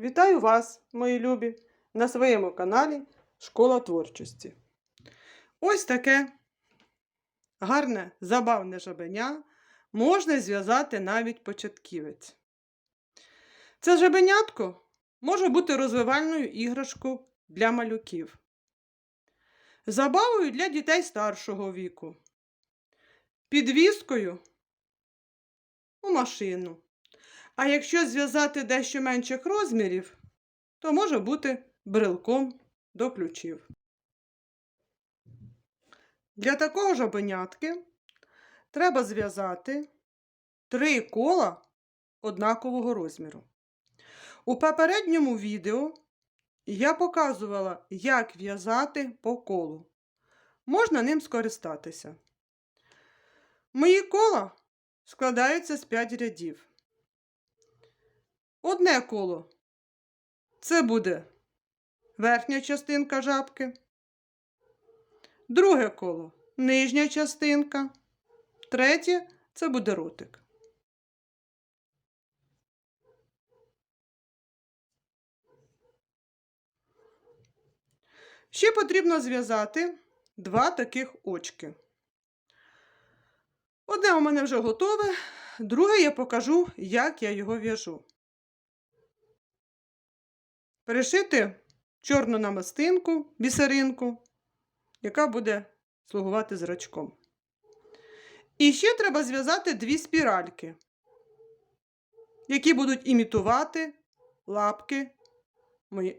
Вітаю вас, мої любі, на своєму каналі Школа творчості. Ось таке гарне забавне жабеня можна зв'язати навіть початківець. Це жабенятко може бути розвивальною іграшкою для малюків, забавою для дітей старшого віку, підвіскою у машину. А якщо зв'язати дещо менших розмірів, то може бути брелком до ключів. Для такого жабенятки треба зв'язати три кола однакового розміру. У попередньому відео я показувала, як в'язати по колу. Можна ним скористатися. Мої кола складаються з 5 рядів. Одне коло це буде верхня частинка жабки. Друге коло нижня частинка. Третє це буде ротик. Ще потрібно зв'язати два таких очки. Одне у мене вже готове, друге я покажу, як я його в'яжу. Перешити чорну намистинку, бісеринку, яка буде слугувати зрачком. І ще треба зв'язати дві спіральки, які будуть імітувати лапки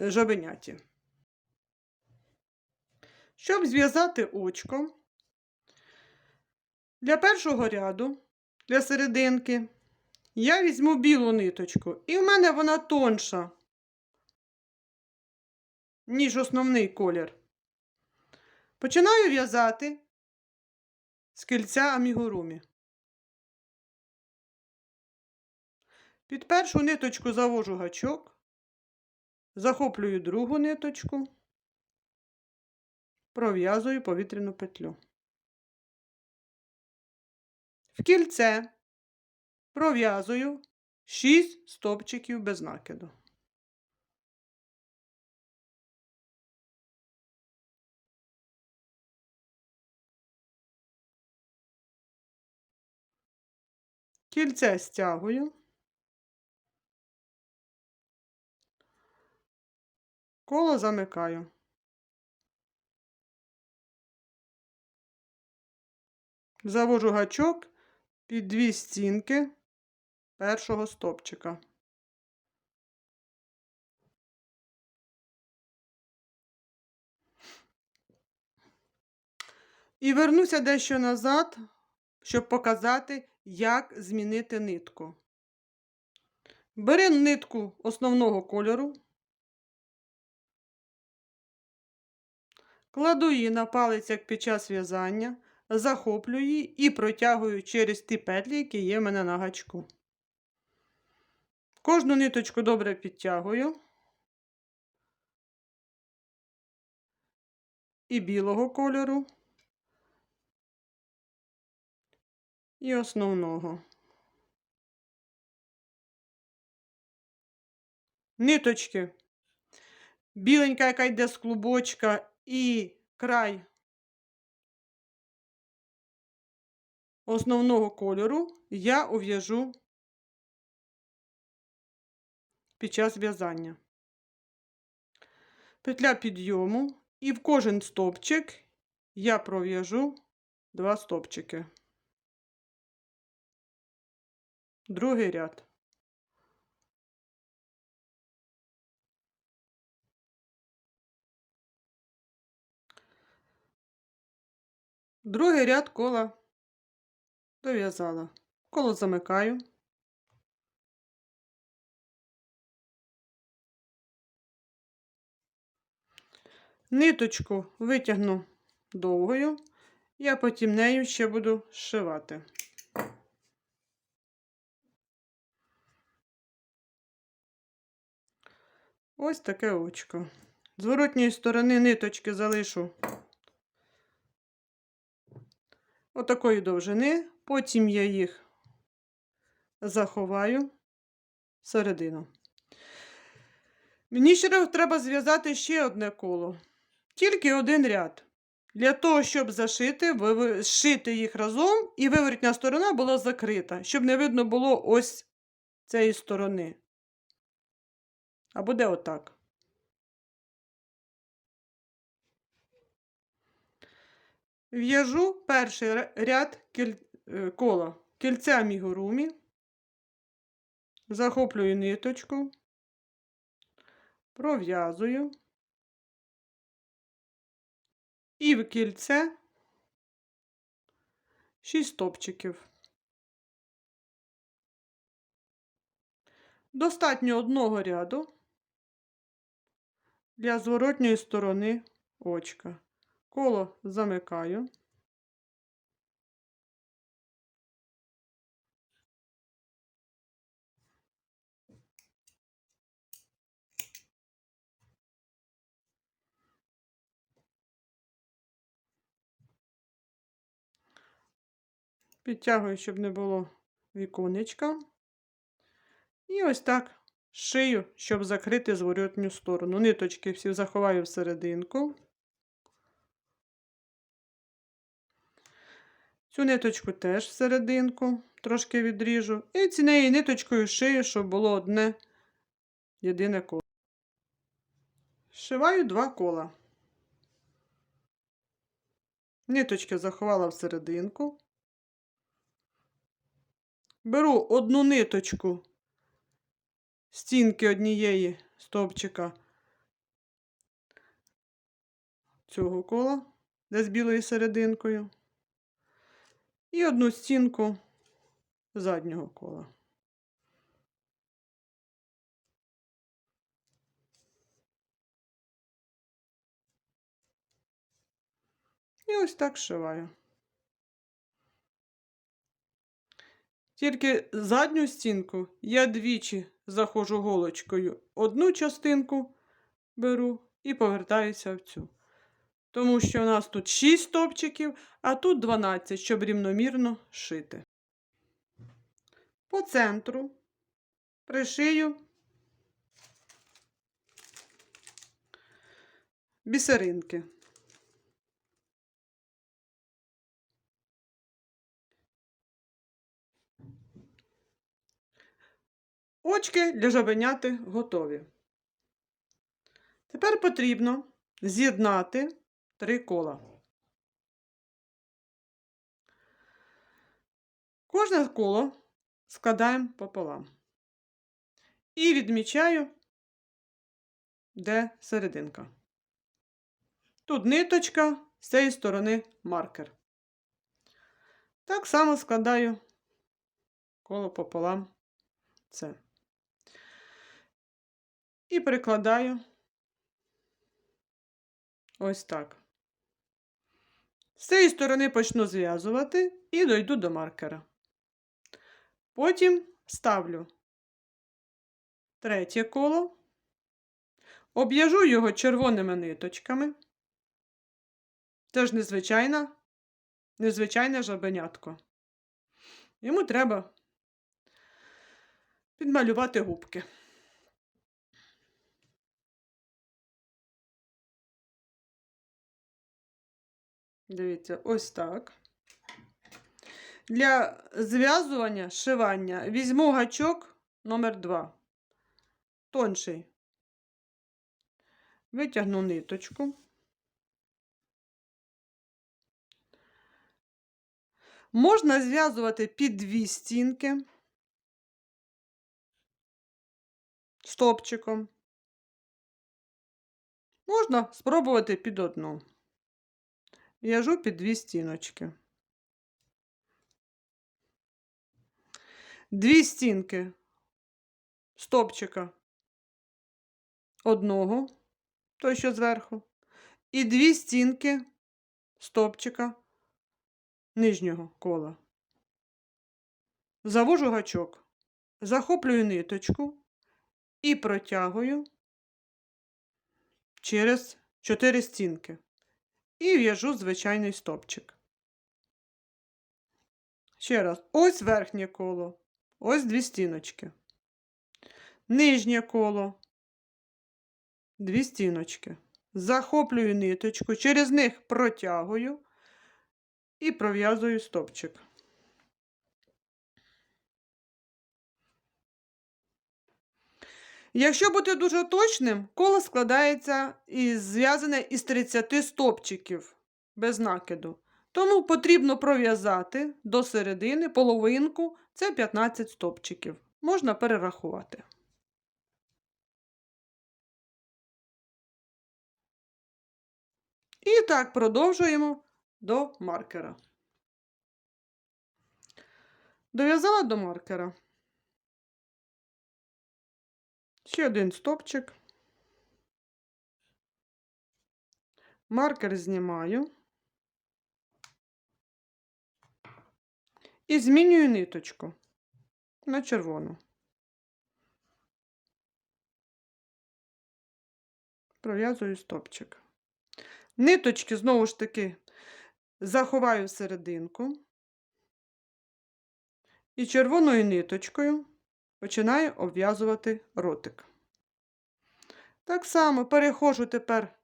жабеняті. Щоб зв'язати очко, для першого ряду, для серединки, я візьму білу ниточку, і в мене вона тонша, ніж основний колір. Починаю в'язати з кільця амігурумі. Під першу ниточку завожу гачок, захоплюю другу ниточку, пров'язую повітряну петлю. В кільце пров'язую 6 стопчиків без накиду. Кільце стягую. Коло замикаю. Завожу гачок під дві стінки першого стопчика. І вернуся дещо назад, щоб показати, як змінити нитку. Бери нитку основного кольору, кладу її на палець як під час в'язання, захоплюю її і протягую через ті петлі, які є в мене на гачку. Кожну ниточку добре підтягую. І білого кольору. І основного. Ниточки. Біленька, яка йде з клубочка, і край основного кольору я ув'яжу під час в'язання. Петля підйому, і в кожен стопчик я пров'яжу два стопчики. Другий ряд. Другий ряд кола дов'язала. Коло замикаю. Ниточку витягну довгою, я потім нею ще буду зшивати. Ось таке очко. Зворотньої сторони ниточки залишу отакої довжини, потім я їх заховаю всередину. Мені ще треба зв'язати ще одне коло. Тільки один ряд. Для того, щоб зашити, зшити їх разом, і виворітня сторона була закрита, щоб не видно було ось цієї сторони. А буде отак. В'яжу перший ряд кіль... е, кола. Кільця мігурумі, захоплюю ниточку, пров'язую. І в кільце 6 стопчиків. Достатньо одного ряду для зворотньої сторони очка. Коло замикаю. Підтягую, щоб не було віконечка. І ось так шию, щоб закрити зворотню сторону. Ниточки всі заховаю всерединку. Цю ниточку теж всерединку трошки відріжу. І цією ниточкою шию, щоб було одне єдине коло. Шиваю два кола. Ниточки заховала всерединку. Беру одну ниточку стінки однієї стовпчика цього кола, де з білою серединкою, і одну стінку заднього кола. І ось так шиваю. Тільки задню стінку я двічі заходжу голочкою. Одну частинку беру і повертаюся в цю. Тому що у нас тут 6 стопчиків, а тут 12, щоб рівномірно шити. По центру пришию бісеринки. Очки для жабеняти готові. Тепер потрібно з'єднати три кола. Кожне коло складаємо пополам. І відмічаю, де серединка. Тут ниточка, з цієї сторони маркер. Так само складаю коло пополам це. І прикладаю ось так. З цієї сторони почну зв'язувати і дойду до маркера. Потім ставлю третє коло, об'яжу його червоними ниточками. Це ж незвичайна, незвичайне жабенятко. Йому треба підмалювати губки. Дивіться, ось так. Для зв'язування, шивання візьму гачок номер 2 тонший. Витягну ниточку. Можна зв'язувати під дві стінки стопчиком. Можна спробувати під одну. В'яжу під дві стіночки. Дві стінки стопчика одного, той, що зверху, і дві стінки стопчика нижнього кола. Завожу гачок, захоплюю ниточку і протягую через чотири стінки. І в'яжу звичайний стопчик. Ще раз, ось верхнє коло, ось дві стіночки. Нижнє коло. дві стіночки. Захоплюю ниточку, через них протягую і пров'язую стопчик. Якщо бути дуже точним, коло складається і зв'язане із 30 стопчиків без накиду. Тому потрібно пров'язати до середини половинку це 15 стопчиків. Можна перерахувати. І так продовжуємо до маркера. Дов'язала до маркера. Ще один стопчик. Маркер знімаю. І змінюю ниточку на червону. Пров'язую стопчик. Ниточки, знову ж таки, заховаю в серединку. І червоною ниточкою починаю обв'язувати ротик. Так само переходжу тепер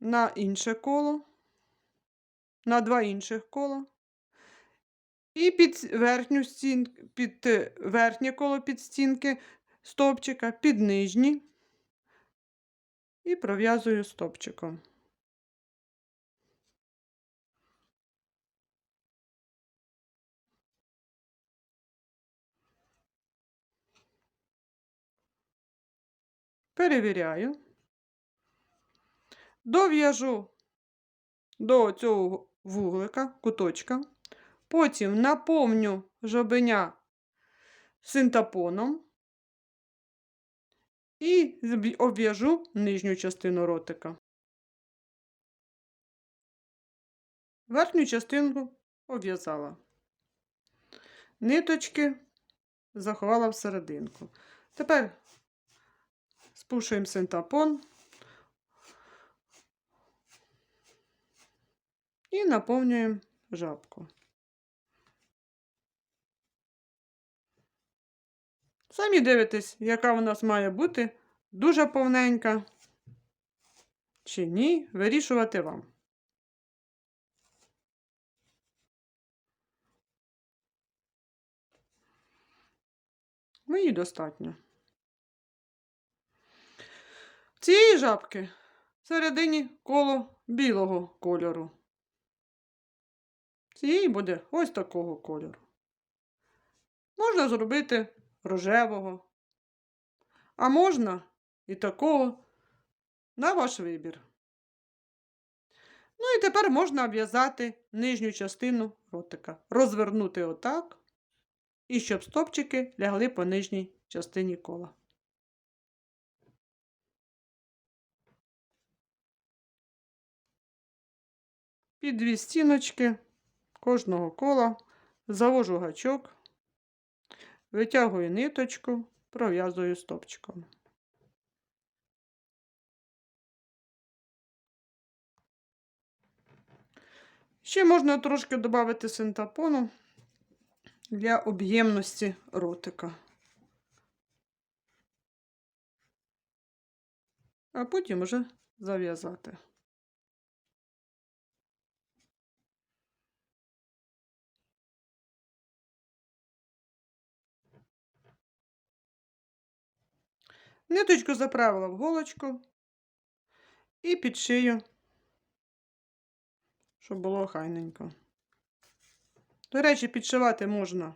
на інше коло, на два інших кола. І під верхню стінку, під е, верхнє коло під стінки стовпчика, під нижні і пров'язую стопчиком. Перевіряю, дов'яжу до цього вуглика, куточка, потім наповню жабеня синтапоном і обв'яжу нижню частину ротика. Верхню частинку обв'язала. Ниточки заховала всерединку. Тепер спушуємо синтапон і наповнюємо жабку. Самі дивитесь, яка у нас має бути дуже повненька. Чи ні, вирішувати вам. Мені достатньо. Цієї жабки всередині коло білого кольору. Цієї буде ось такого кольору. Можна зробити рожевого, а можна і такого на ваш вибір. Ну і тепер можна обв'язати нижню частину ротика. Розвернути отак, і щоб стопчики лягли по нижній частині кола. Під дві стіночки кожного кола завожу гачок, витягую ниточку, пров'язую стопчиком. Ще можна трошки додати синтапону для об'ємності ротика. А потім вже зав'язати. Ниточку заправила в голочку і під шию, щоб було хайненько. До речі, підшивати можна,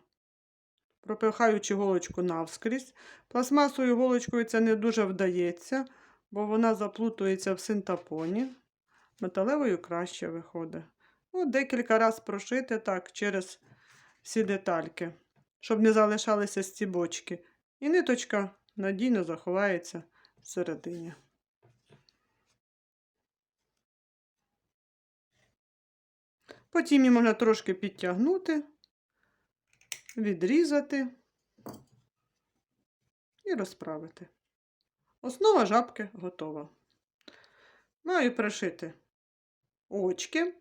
пропихаючи голочку навскрізь. Пластмасовою голочкою це не дуже вдається, бо вона заплутується в синтапоні. Металевою краще виходить. От декілька разів прошити так через всі детальки, щоб не залишалися стібочки. І ниточка надійно заховається всередині. Потім її можна трошки підтягнути, відрізати і розправити. Основа жабки готова. Маю пришити очки.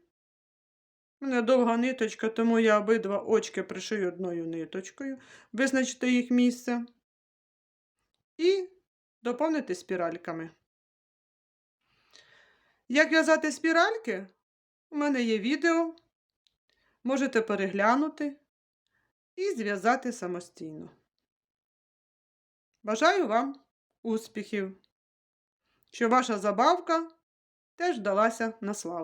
У мене довга ниточка, тому я обидва очки пришию одною ниточкою, визначити їх місце. І доповнити спіральками. Як в'язати спіральки? У мене є відео. Можете переглянути і зв'язати самостійно. Бажаю вам успіхів, щоб ваша забавка теж далася на славу.